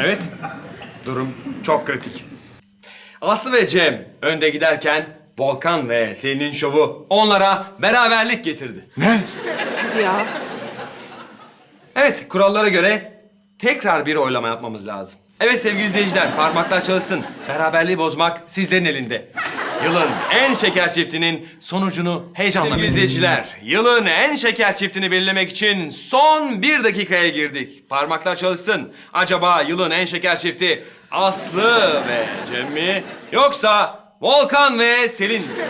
Evet, durum çok kritik. Aslı ve Cem önde giderken Volkan ve Selin'in şovu onlara beraberlik getirdi. Ne? Hadi ya. Evet, kurallara göre tekrar bir oylama yapmamız lazım. Evet sevgili izleyiciler, parmaklar çalışsın. Beraberliği bozmak sizlerin elinde. Yılın en şeker çiftinin sonucunu heyecanla Sevgili izleyiciler, yılın en şeker çiftini belirlemek için son bir dakikaya girdik. Parmaklar çalışsın. Acaba yılın en şeker çifti Aslı ve Cem mi? Yoksa Volkan ve Selin mi?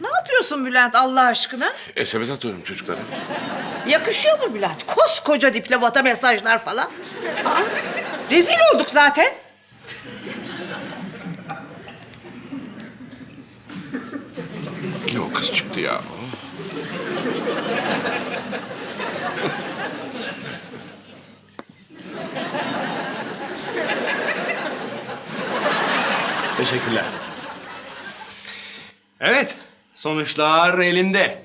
Ne yapıyorsun Bülent Allah aşkına? SMS atıyorum çocuklara. Yakışıyor mu Bülent? Koskoca diplomata mesajlar falan. Aa, rezil olduk zaten. Yine o kız çıktı ya. Teşekkürler. Evet, sonuçlar elimde.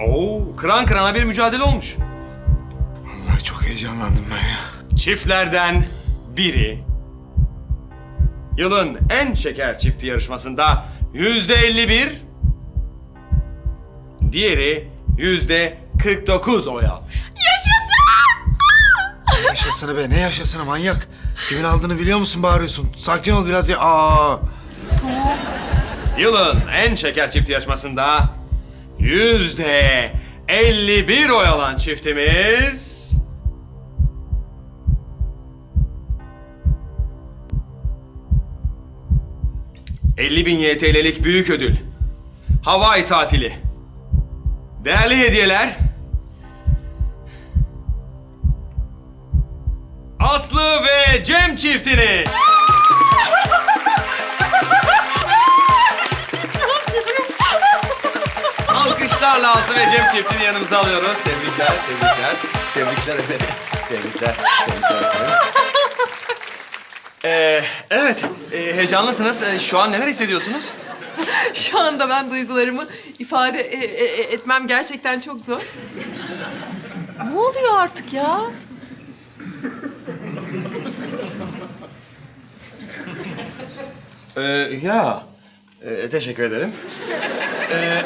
Oo, kıran kırana bir mücadele olmuş. Vallahi çok heyecanlandım ben ya. Çiftlerden biri yılın en şeker çifti yarışmasında yüzde 51, diğeri yüzde 49 oy almış. Yaşasını be ne yaşasını manyak. Kimin aldığını biliyor musun bağırıyorsun? Sakin ol biraz ya. Aa. Yılın en şeker çifti yarışmasında yüzde 51 oy alan çiftimiz... ...50 bin YTL'lik büyük ödül. Hawaii tatili. Değerli hediyeler... Aslı ve Cem çiftini... Alkışlarla Aslı ve Cem çiftini yanımıza alıyoruz. Tebrikler, tebrikler. Tebrikler efendim. Tebrikler, tebrikler efendim. Ee, evet, ee, heyecanlısınız. Ee, şu an neler hissediyorsunuz? Şu anda ben duygularımı ifade e- e- etmem gerçekten çok zor. Ne oluyor artık ya? Ee, ya, ee, teşekkür ederim. Ee,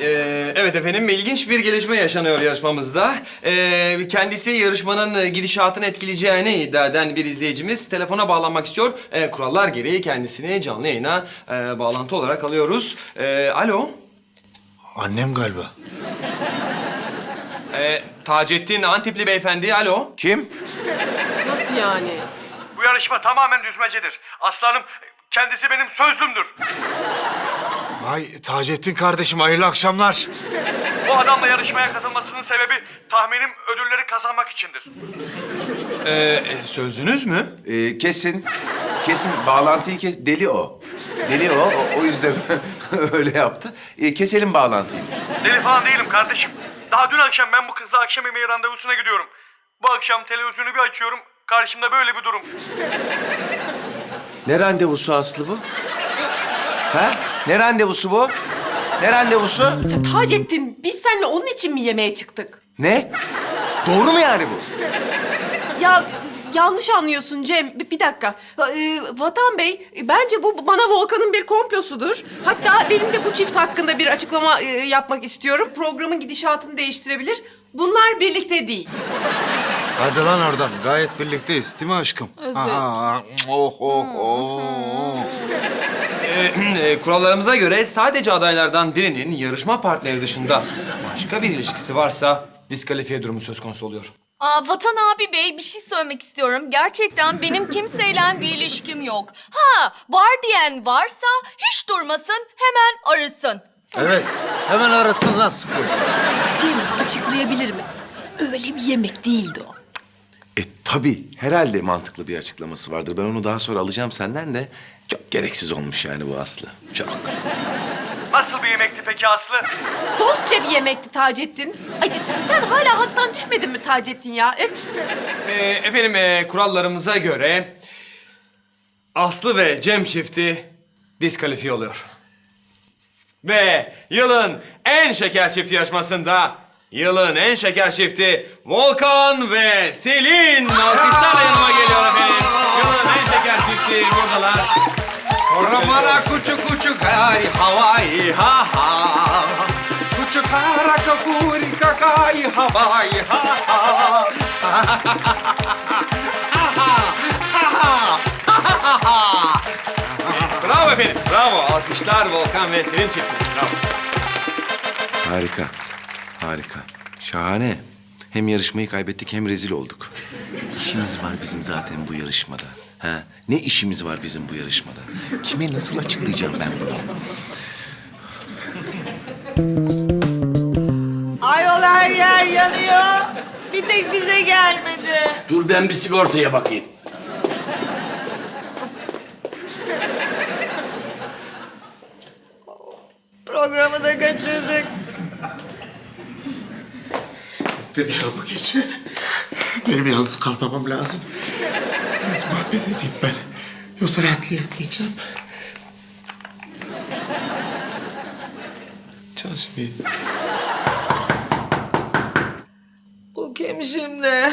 ee, evet efendim, ilginç bir gelişme yaşanıyor yarışmamızda. Ee, kendisi yarışmanın e, gidişatını etkileyeceğini iddia eden bir izleyicimiz telefona bağlanmak istiyor. Ee, kurallar gereği kendisini canlı yayına e, bağlantı olarak alıyoruz. Ee, alo, Annem galiba. ee, Taceddin Antipli beyefendi, alo. Kim? Nasıl yani? Bu yarışma tamamen düzmecedir. Aslanım kendisi benim sözlümdür. Vay Taceddin kardeşim hayırlı akşamlar. Bu adamla yarışmaya katılmasının sebebi tahminim ödülleri kazanmak içindir. Ee, e, sözünüz mü? Ee, kesin, kesin bağlantıyı kes. Deli o. Deli o, o, o yüzden öyle yaptı. Ee, keselim bağlantıyı biz. Deli falan değilim kardeşim. Daha dün akşam ben bu kızla akşam yemeği randevusuna gidiyorum. Bu akşam televizyonu bir açıyorum. Karşımda böyle bir durum. Ne randevusu Aslı bu? Ha? Ne randevusu bu? Ne randevusu? Ya Taceddin, biz seninle onun için mi yemeğe çıktık? Ne? Doğru mu yani bu? Ya yanlış anlıyorsun Cem. Bir, bir dakika. Ee, Vatan Bey, bence bu bana Volkan'ın bir komplosudur. Hatta benim de bu çift hakkında bir açıklama e, yapmak istiyorum. Programın gidişatını değiştirebilir. Bunlar birlikte değil. Hadi lan oradan. Gayet birlikteyiz değil mi aşkım? Evet. Oh oh oh. Ee, e, kurallarımıza göre sadece adaylardan birinin yarışma partneri dışında başka bir ilişkisi varsa diskalifiye durumu söz konusu oluyor. Aa, Vatan abi bey bir şey söylemek istiyorum. Gerçekten benim kimseyle bir ilişkim yok. Ha var diyen varsa hiç durmasın hemen arasın. Evet. Hemen arasın lan sıkıyorsun. Cem açıklayabilir mi? Öyle bir yemek değildi o. Tabii, herhalde mantıklı bir açıklaması vardır. Ben onu daha sonra alacağım senden de. Çok gereksiz olmuş yani bu Aslı. Çok. Nasıl bir yemekti peki Aslı? Dostça bir yemekti Taceddin. Ay sen hala hattan düşmedin mi Taceddin ya? Öf. Ee, efendim e, kurallarımıza göre Aslı ve Cem çifti diskalifiye oluyor. Ve yılın en şeker çifti yarışmasında yılın en şeker çifti Volkan ve Selin alkışlarla yanıma geliyor efendim. Yılın en şeker çifti buradalar. Ramana kuçu kuçu kari havai ha ha. Kuçu kara kakuri kakari havai ha ha. Bravo efendim, bravo. Alkışlar Volkan ve Selin çifti. Bravo. Harika. Harika. Şahane. Hem yarışmayı kaybettik hem rezil olduk. İşimiz var bizim zaten bu yarışmada. Ha? Ne işimiz var bizim bu yarışmada? Kime nasıl açıklayacağım ben bunu? Ayol her yer yanıyor. Bir tek bize gelmedi. Dur ben bir sigortaya bakayım. Programı da kaçırdık. Benim ya bu gece. Benim yalnız kalmamam lazım. Biraz muhabbet edeyim ben. Yoksa rahatlayacağım. Çalışmayayım. Bu kim şimdi?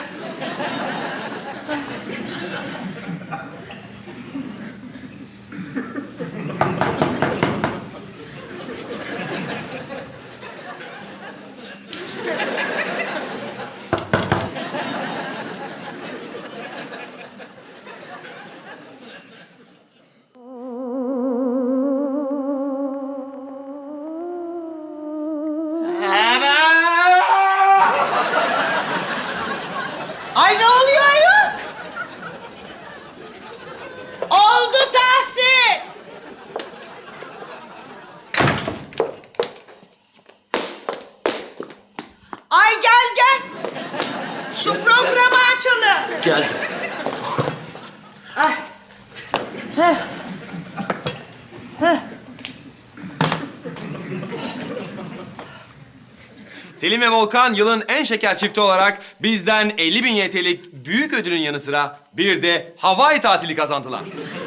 Selin ve Volkan yılın en şeker çifti olarak bizden 50 bin YTL'lik büyük ödülün yanı sıra bir de Hawaii tatili kazandılar.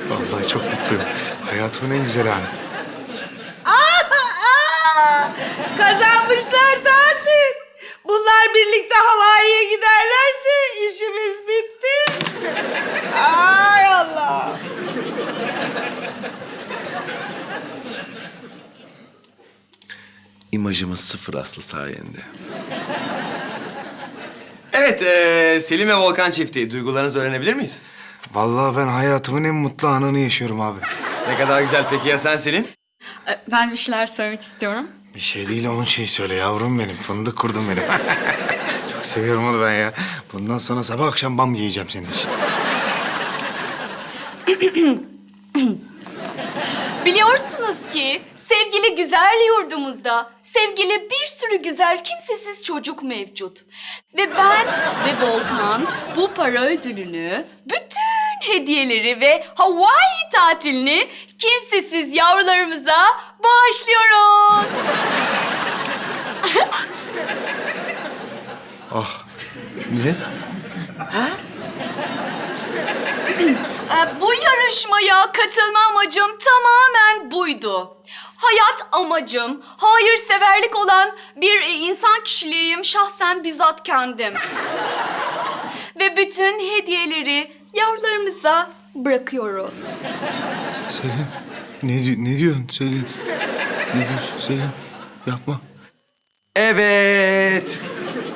Vallahi çok mutluyum. Hayatımın en güzel anı. Aa, aa, kazanmışlar Tahsin. Bunlar birlikte Hawaii'ye giderlerse işimiz bitti. Ay Allah. İmajımız sıfır aslı sayende. Evet, eee Selin ve Volkan çifti. Duygularınızı öğrenebilir miyiz? Vallahi ben hayatımın en mutlu anını yaşıyorum abi. Ne kadar güzel. Peki ya sen Selin? Ben bir şeyler söylemek istiyorum. Bir şey değil on şey söyle yavrum benim. Fındık kurdum benim. çok seviyorum onu ben ya. Bundan sonra sabah akşam bam yiyeceğim senin için. Biliyorsunuz ki sevgili güzel yurdumuzda sevgili bir sürü güzel kimsesiz çocuk mevcut. Ve ben ve Volkan bu para ödülünü, bütün hediyeleri ve Hawaii tatilini kimsesiz yavrularımıza bağışlıyoruz. Ah. Ne? Ee, Bu yarışmaya katılma amacım tamamen buydu. Hayat amacım, hayırseverlik olan bir e, insan kişiliğim şahsen bizzat kendim. Ve bütün hediyeleri yavrularımıza bırakıyoruz. Selin. Ne, ne diyorsun Selin? Ne diyorsun Selin? Yapma. Evet.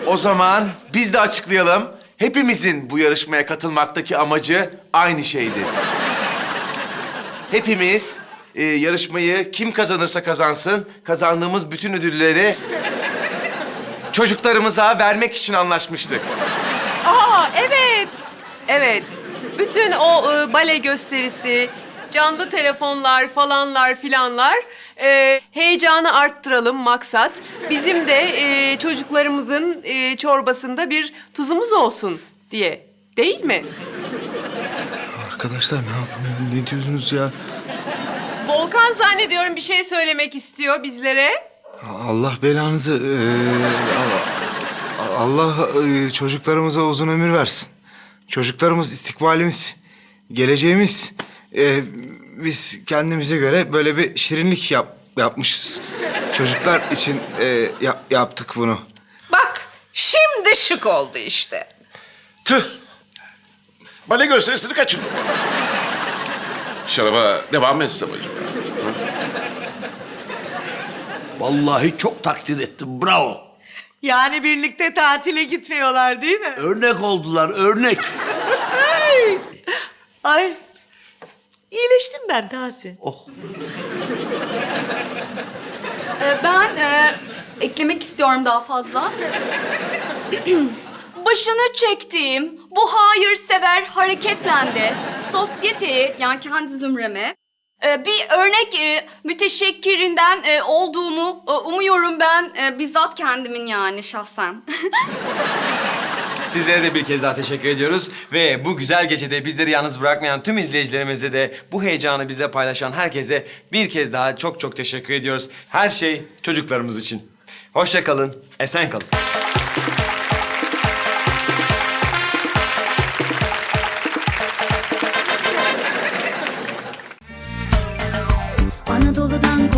O zaman biz de açıklayalım. Hepimizin bu yarışmaya katılmaktaki amacı aynı şeydi. Hepimiz e, yarışmayı kim kazanırsa kazansın, kazandığımız bütün ödülleri çocuklarımıza vermek için anlaşmıştık. Aa evet. Evet. Bütün o e, bale gösterisi, canlı telefonlar falanlar filanlar e, heyecanı arttıralım maksat. Bizim de e, çocuklarımızın e, çorbasında bir tuzumuz olsun diye. Değil mi? Arkadaşlar ne? Ne diyorsunuz ya? Volkan zannediyorum bir şey söylemek istiyor bizlere. Allah belanızı... eee, Allah eee, çocuklarımıza uzun ömür versin. Çocuklarımız istikbalimiz, geleceğimiz. Ee, biz kendimize göre böyle bir şirinlik yap, yapmışız. Çocuklar için e, yap- yaptık bunu. Bak şimdi şık oldu işte. Tüh. Bale gösterisini kaçırdık. Şaraba devam etsem acaba? Vallahi çok takdir ettim. Bravo. Yani birlikte tatile gitmiyorlar değil mi? Örnek oldular, örnek. Ay iyileştim ben Tahsin. Oh. Ee, ben e, eklemek istiyorum daha fazla. Başını çektiğim bu hayırsever hareketlendi. Sosyeteye yani kendi zümreme e, bir örnek e, müteşekkirinden e, olduğumu umuyorum ben bizzat kendimin yani şahsen. Sizlere de bir kez daha teşekkür ediyoruz. Ve bu güzel gecede bizleri yalnız bırakmayan tüm izleyicilerimize de bu heyecanı bizle paylaşan herkese bir kez daha çok çok teşekkür ediyoruz. Her şey çocuklarımız için. Hoşça kalın, esen kalın.